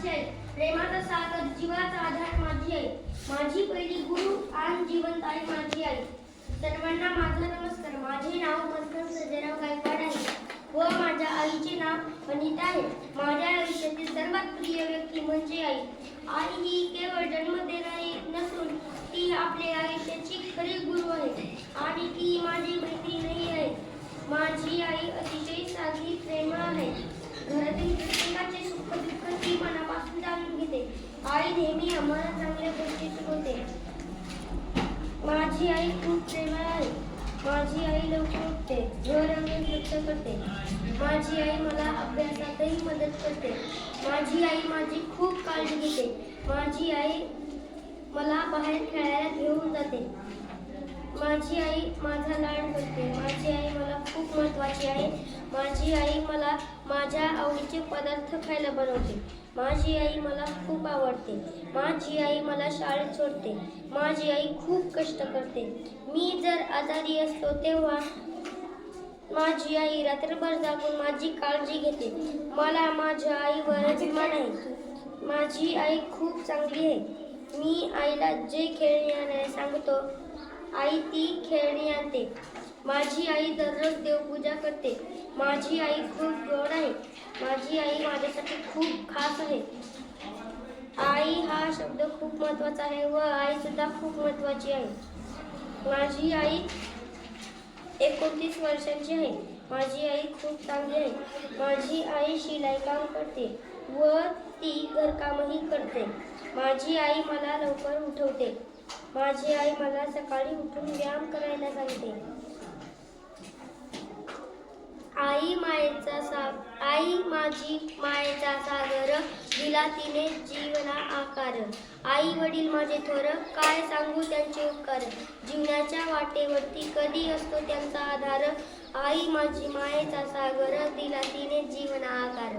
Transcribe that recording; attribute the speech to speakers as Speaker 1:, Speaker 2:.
Speaker 1: माझी आई. प्रेमाचा सागर जीवाचा आधार माझी आई. माझी पहिली गुरु आणि जीवनदायी माझी आई. सर्वांना माझा नमस्कार. माझे नाव मंथन सजराव गायकवाड आहे. व माझ्या आईचे नाव अनिता आहे. माझ्या आयुष्यातील सर्वात प्रिय व्यक्ती म्हणजे आई. आई ही केवळ जन्म देणारी नसून ती आपल्या आयुष्याची खरी गुरु आहे. आणि ती माझी मैत्रीणही आहे. माझी आई अतिशय साधी प्रेमळ आहे. घरातील आई नेहमी आम्हाला चांगल्या गोष्टी शिकवते माझी आई खूप प्रेमळ आहे माझी आई लवकर उठते. घर अंगण लक्ष करते. माझी आई मला अभ्यासातही मदत करते. माझी आई माझी खूप काळजी घेते. माझी आई मला बाहेर खेळायला घेऊन जाते. माझी आई माझा लाड करते. माझी आई मला खूप महत्त्वाची आहे. माझी आई मला माझ्या आवडीचे पदार्थ खायला बनवते. माझी आई मला खूप आवडते. माझी आई मला शाळेत सोडते. माझी आई खूप कष्ट करते. मी जर आजारी असतो तेव्हा माझी आई रात्रभर जागून माझी काळजी घेते. मला माझ्या आईवर अभिमान आहे. माझी आई खूप चांगली आहे. मी आईला जे खेळणे आणायला सांगतो आई ती खेळणी आणते. माझी आई दररोज देवपूजा करते. माझी आई खूप गोड आहे. माझी आई माझ्यासाठी खूप खास आहे. आई हा शब्द खूप महत्त्वाचा आहे व आई सुद्धा खूप महत्त्वाची आहे. माझी आई एकोणतीस वर्षांची आहे. माझी आई खूप चांगली आहे. माझी आई शिलाई काम करते व ती घरकामही करते. माझी आई मला लवकर उठवते. माझी आई मला सकाळी उठून व्यायाम करायला सांगते. आई मायेचा सा आई माझी मायेचा सागर दिला तिने जीवना आकार. आई वडील माझे थोर काय सांगू त्यांचे उपकार? जीवनाच्या वाटेवरती कधी असतो त्यांचा आधार? आई माझी मायेचा सागर दिला तिने जीवना आकार.